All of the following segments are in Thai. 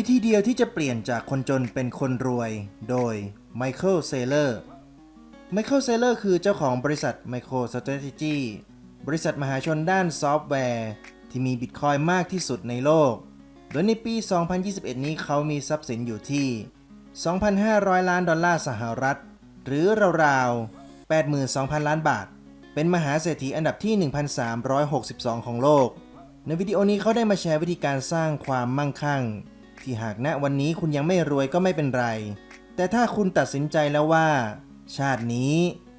วิธีเดียวที่จะเปลี่ยนจากคนจนเป็นคนรวย โดยไมเคิลเซเลอร์ ไมเคิลเซเลอร์คือเจ้าของบริษัท MicroStrategy บริษัทมหาชนด้านซอฟต์แวร์ ที่มีบิตคอยมากที่สุดในโลก โดยในปี 2021 นี้เขามีทรัพย์สินอยู่ที่ 2,500 ล้านดอลลาร์สหรัฐ หรือราวๆ 82,000 ล้านบาท เป็นมหาเศรษฐีอันดับที่ 1,362 ของโลก ในวิดีโอนี้เขาได้มาแชร์วิธีการสร้างความมั่งคั่ง ที่หากณวันนี้คุณยังไม่รวยก็ไม่เป็นไร แต่ถ้าคุณตัดสินใจแล้วว่า ชาตินี้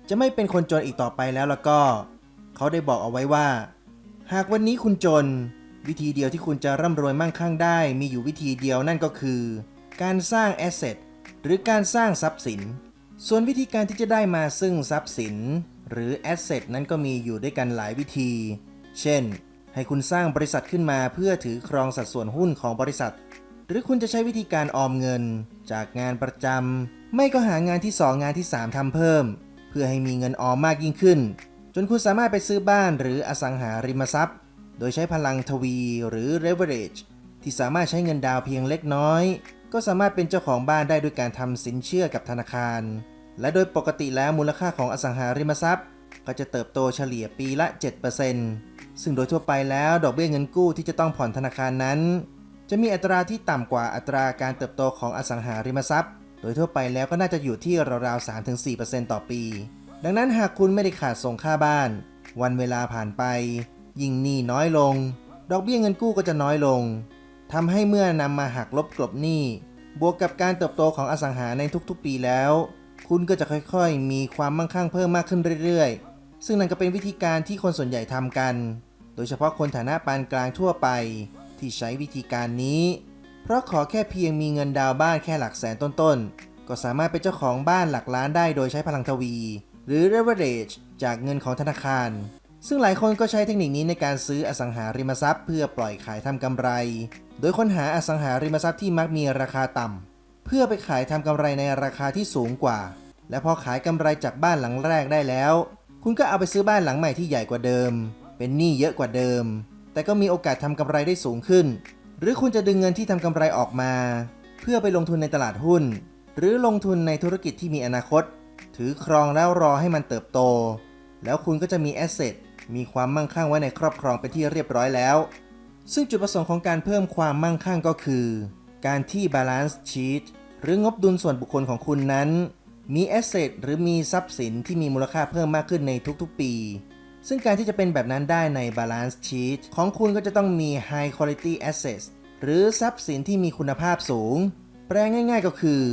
จะไม่เป็นคนจนอีกต่อไปแล้วแล้วก็ เขาได้บอกเอาไว้ว่า หากวันนี้คุณจน วิธีเดียวที่คุณจะร่ำรวยมั่งคั่งได้ มีอยู่วิธีเดียวนั่นก็คือ การสร้างแอสเซทหรือการสร้างทรัพย์สิน ส่วนวิธีการที่จะได้มาซึ่งทรัพย์สิน หรือแอสเซทนั้นก็มีอยู่ด้วยกันหลายวิธี เช่น ให้คุณสร้างบริษัทขึ้นมาเพื่อถือครองสัดส่วนหุ้นของบริษัท หรือคุณจะใช้วิธีการออมเงิน จากงานประจำไม่ก็หางานที่ 2 งานที่ 3ทำเพิ่ม เพื่อให้มีเงินออมมากยิ่งขึ้น จนคุณสามารถไปซื้อบ้านหรืออสังหาริมทรัพย์ โดยใช้พลังทวีหรือ leverage ที่สามารถใช้เงินดาวเพียงเล็กน้อย ก็สามารถเป็นเจ้าของบ้านได้ด้วยการทำสินเชื่อกับธนาคาร และโดยปกติแล้วมูลค่าของอสังหาริมทรัพย์ ก็จะเติบโตเฉลี่ยปีละ 7%ซึ่งโดยทั่วไปแล้วดอกเบี้ยเงินกู้ที่จะต้องผ่อนธนาคารนั้น จะมีอัตราที่ต่ำกว่าอัตราการเติบโตของอสังหาริมทรัพย์ โดยทั่วไปแล้วก็น่าจะอยู่ที่ราวๆ 3-4%ต่อปี ดังนั้นหากคุณไม่ได้ขาดส่งค่าบ้าน วันเวลาผ่านไป ยิ่งหนี้น้อยลง ดอกเบี้ยเงินกู้ก็จะน้อยลงทำให้เมื่อนำมาหักลบกลบหนี้ บวกกับการเติบโตของอสังหาในทุกๆ ปีแล้ว คุณก็จะค่อยๆ มีความมั่งคั่งเพิ่มมากขึ้นเรื่อยๆ ซึ่งนั่นก็เป็นวิธีการที่คนส่วนใหญ่ทำกัน โดยเฉพาะคนฐานะปานกลางทั่วไป ที่ใช้วิธีการนี้ เพราะขอแค่เพียงมีเงินดาวน์บ้านแค่หลักแสนต้นๆ ก็สามารถเป็นเจ้าของบ้านหลักล้านได้โดยใช้พลังทวี หรือ leverage จากเงินของธนาคาร ซึ่งหลายคนก็ใช้เทคนิคนี้ในการซื้ออสังหาริมทรัพย์ เพื่อปล่อยขายทำกำไร โดยค้นหาอสังหาริมทรัพย์ที่มักมีราคาต่ำเพื่อไปขายทำกำไรในราคาที่สูงกว่า และพอขายกำไรจากบ้านหลังแรกได้แล้ว คุณก็เอาไปซื้อบ้านหลังใหม่ที่ใหญ่กว่าเดิม เป็นหนี้เยอะกว่าเดิม แต่ก็มีโอกาสทำกำไรได้สูงขึ้น หรือคุณจะดึงเงินที่ทำกำไรออกมา เพื่อไปลงทุนในตลาดหุ้น หรือลงทุนในธุรกิจที่มีอนาคต ถือครองแล้วรอให้มันเติบโต แล้วคุณก็จะมีแอสเซทมีความมั่งคั่งไว้ในครอบครองเป็นที่เรียบร้อยแล้ว ซึ่งจุดประสงค์ของการเพิ่มความมั่งคั่งก็คือ การที่ balance sheet หรืองบดุลส่วนบุคคลของคุณนั้น มีแอสเซทหรือมีทรัพย์สินที่มีมูลค่าเพิ่มมากขึ้นในทุกๆปี ซึ่งการที่จะเป็นแบบนั้นได้ใน balance sheet ของคุณก็จะต้องมี high quality assets หรือทรัพย์สินที่มีคุณภาพสูง แปลง่ายๆก็คือ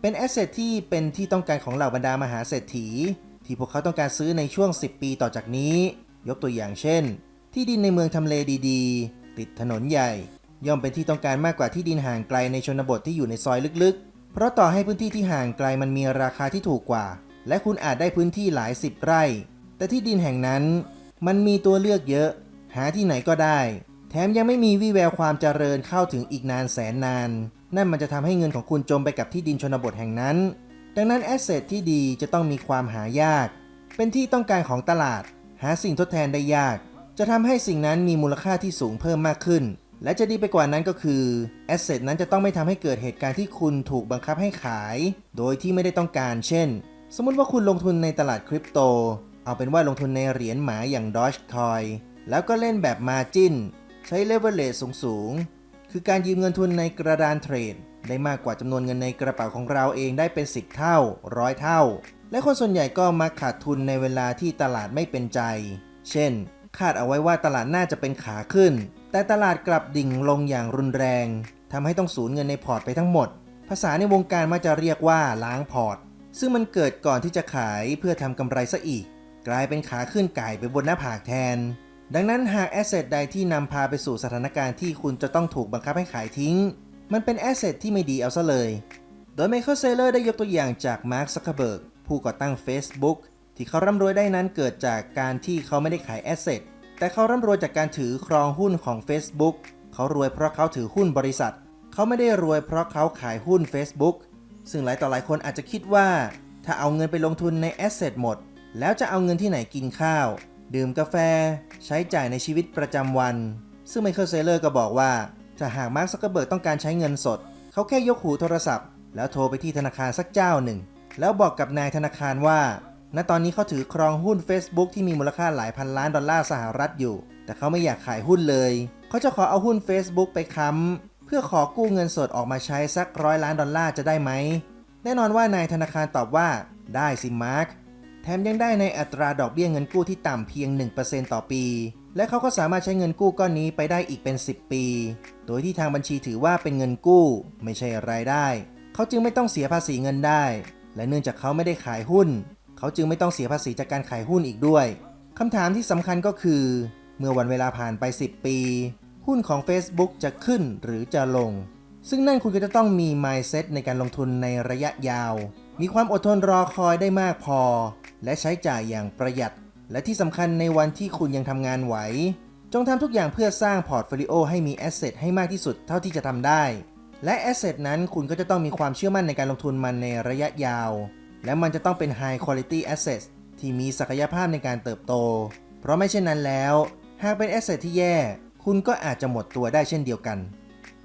เป็นแอสเซทที่เป็นที่ต้องการของเหล่าบรรดามหาเศรษฐี ที่พวกเขาต้องการซื้อในช่วง 10 ปีต่อจากนี้ ยกตัวอย่างเช่น ที่ดินในเมืองทำเลดีๆ ติดถนนใหญ่ ย่อมเป็นที่ต้องการมากกว่าที่ดินห่างไกลในชนบทที่อยู่ในซอยลึกๆ เพราะต่อให้พื้นที่ที่ห่างไกลมันมีราคาที่ถูกกว่า และคุณอาจได้พื้นที่หลายสิบไร่ แต่ที่ดินแห่งนั้นมันมีตัวเลือกเยอะ หาที่ไหนก็ได้ แถมยังไม่มีวี่แววความเจริญเข้าถึงอีกนานแสนนาน นั่นมันจะทำให้เงินของคุณจมไปกับที่ดินชนบทแห่งนั้น ดังนั้นแอสเซทที่ดีจะต้องมีความหายาก เป็นที่ต้องการของตลาด หาสิ่งทดแทนได้ยาก จะทำให้สิ่งนั้นมีมูลค่าที่สูงเพิ่มมากขึ้น และจะดีไปกว่านั้นก็คือแอสเซทนั้นจะต้องไม่ทำให้เกิดเหตุการณ์ที่คุณถูกบังคับให้ขาย โดยที่ไม่ได้ต้องการ เช่น สมมติว่าคุณลงทุนในตลาดคริปโต เอาเป็นว่าลงทุนในเหรียญหมาอย่าง Dogecoin แล้วก็เล่นแบบ Margin ใช้ leverage สูงๆ คือการยืมเงินทุนในกระดานเทรด ได้มากกว่าจำนวนเงินในกระเป๋าของเราเองได้เป็น 10 เท่าร้อยเท่า และคนส่วนใหญ่ก็มักขาดทุนในเวลาที่ตลาดไม่เป็นใจ เช่น คาดเอาไว้ว่าตลาดน่าจะเป็นขาขึ้น แต่ตลาดกลับดิ่งลงอย่างรุนแรงทำให้ต้องสูญเงินในพอร์ตไปทั้งหมด ภาษาในวงการมักจะเรียกว่าล้างพอร์ต ซึ่งมันเกิดก่อนที่จะขายเพื่อทำกำไรซะอีก กลายเป็นขาขึ้นไก่ไปบนหน้าผากแทน ดังนั้นหากแอสเซทใดที่นำพาไปสู่สถานการณ์ที่คุณจะต้องถูกบังคับให้ขายทิ้ง มันเป็นแอสเซทที่ไม่ดีเอาซะเลย โดยไมเคิลเซเลอร์ได้ยกตัวอย่างจากมาร์คซักเคเบิร์กผู้ก่อตั้ง Facebook ที่เขาร่ำรวยได้นั้นเกิดจากการที่เขาไม่ได้ขายแอสเซทแต่เขาร่ำรวยจากการถือครองหุ้นของ Facebook เขารวยเพราะเขาถือหุ้นบริษัท เขาไม่ได้รวยเพราะเขาขายหุ้น Facebook ซึ่งหลายต่อหลายคนอาจจะคิดว่า ถ้าเอาเงินไปลงทุนในแอสเซทหมด แล้วจะเอาเงินที่ไหนกินข้าว ดื่มกาแฟ ใช้จ่ายในชีวิตประจำวัน ซึ่งไมเคิลเซเลอร์ก็บอกว่า ถ้าหากมาร์คซักเกอร์เบิร์กต้องการใช้เงินสด เขาแค่ยกหูโทรศัพท์ แล้วโทรไปที่ธนาคารสักเจ้าหนึ่ง แล้วบอกกับนายธนาคารว่า ณตอนนี้เขาถือครองหุ้น Facebook ที่มีมูลค่าหลายพันล้านดอลลาร์สหรัฐอยู่ แต่เขาไม่อยากขายหุ้นเลย เขาจะขอเอาหุ้น Facebook ไปค้ำเพื่อขอกู้เงินสดออกมาใช้สักร้อยล้านดอลลาร์จะได้ไหมแน่นอนว่านายธนาคารตอบว่า ได้สิมาร์ค แถมยังได้ในอัตราดอกเบี้ยเงินกู้ที่ต่ำเพียง 1%ต่อปี และเขาก็สามารถใช้เงินกู้ก้อนนี้ไปได้อีกเป็น 10 ปี โดยที่ทางบัญชีถือว่าเป็นเงินกู้ ไม่ใช่รายได้ เขาจึงไม่ต้องเสียภาษีเงินได้ และเนื่องจากเขาไม่ได้ขายหุ้น เขาจึงไม่ต้องเสียภาษีจากการขายหุ้นอีกด้วยคำถามที่สำคัญก็คือ เมื่อวันเวลาผ่านไป 10 ปี หุ้นของ Facebook จะขึ้นหรือจะลง ซึ่งนั่นคุณก็จะต้องมี mindset ในการลงทุนในระยะยาว มีความอดทนรอคอยได้มากพอ และใช้จ่ายอย่างประหยัด และที่สำคัญในวันที่คุณยังทำงานไหว จงทำทุกอย่างเพื่อสร้างพอร์ตโฟลิโอให้มีแอสเซทให้มากที่สุดเท่าที่จะทำได้ และแอสเซทนั้นคุณก็จะต้องมีความเชื่อมั่นในการลงทุนมันในระยะยาว และมันจะต้องเป็น High Quality asset ที่มีศักยภาพในการเติบโต เพราะไม่เช่นนั้นแล้ว หากเป็นแอสเซทที่แย่ คุณก็อาจจะหมดตัวได้เช่นเดียวกัน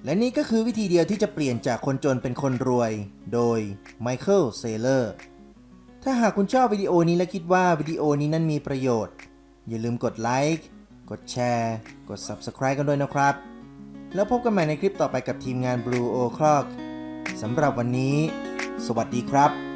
และนี่ก็คือวิธีเดียวที่จะเปลี่ยนจากคนจนเป็นคนรวย โดยไมเคิลเซเลอร์ถ้าหากคุณชอบวิดีโอนี้และคิดว่าวิดีโอนี้นั้นมีประโยชน์ อย่าลืมกดไลค์กดแชร์ กด Subscribe กันด้วยนะครับ แล้วพบกันใหม่ในคลิปต่อไปกับทีมงาน Blue O'Clock สำหรับวันนี้ สวัสดีครับ